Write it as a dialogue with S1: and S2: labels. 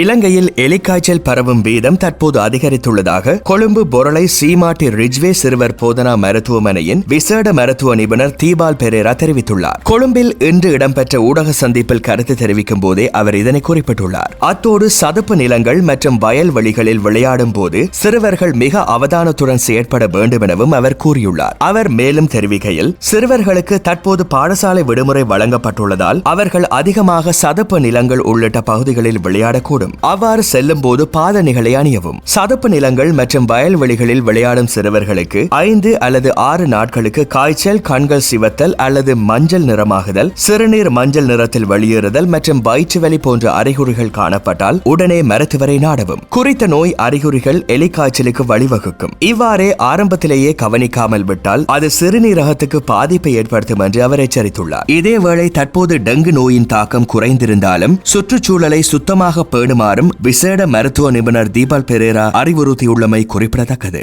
S1: இலங்கையில் எலிக்காய்ச்சல் பரவும் வீதம் தற்போது அதிகரித்துள்ளதாக கொழும்பு பொருளை சீமாட்டி ரிஜ்வே சிறுவர் போதனா மருத்துவமனையின் விசேட மருத்துவ நிபுணர் தீபால் பெரேரா தெரிவித்துள்ளார். கொழும்பில் இன்று இடம்பெற்ற ஊடக சந்திப்பில் கருத்து தெரிவிக்கும் போதே அவர் இதனை குறிப்பிட்டுள்ளார். அத்தோடு சதுப்பு நிலங்கள் மற்றும் வயல்வெளிகளில் விளையாடும் போது சிறுவர்கள் மிக அவதானத்துடன் செயற்பட வேண்டும் எனவும் அவர் கூறியுள்ளார். அவர் மேலும் தெரிவிக்கையில் சிறுவர்களுக்கு தற்போது பாடசாலை விடுமுறை வழங்கப்பட்டுள்ளதால் அவர்கள் அதிகமாக சதுப்பு நிலங்கள் உள்ளிட்ட பகுதிகளில் விளையாடக்கூடும். அவ்வாறு செல்லும் போது பாதணிகளை அணியவும். சதுப்பு நிலங்கள் மற்றும் வயல்வெளிகளில் விளையாடும் சிறுவர்களுக்கு ஐந்து அல்லது ஆறு நாட்களுக்கு காய்ச்சல் கண்கள் சிவத்தல் அல்லது மஞ்சள் நிறமாகுதல் சிறுநீர் மஞ்சள் நிறத்தில் வெளியேறுதல் மற்றும் வயிற்றுவலி போன்ற அறிகுறிகள் காணப்பட்டால் உடனே மருத்துவரை நாடவும். குறித்த நோய் அறிகுறிகள் எலிக்காய்ச்சலுக்கு வழிவகுக்கும். இவ்வாறே ஆரம்பத்திலேயே கவனிக்காமல் விட்டால் அது சிறுநீரகத்துக்கு பாதிப்பை ஏற்படுத்தும் என்று அவர் எச்சரித்துள்ளார். இதேவேளை தற்போது டெங்கு நோயின் தாக்கம் குறைந்திருந்தாலும் சுற்றுச்சூழலை சுத்தமாக பேணுமாறும் விசேட மருத்துவ நிபுணர் தீபால் பெரேரா அறிவுறுத்தியுள்ளமை குறிப்பிடத்தக்கது.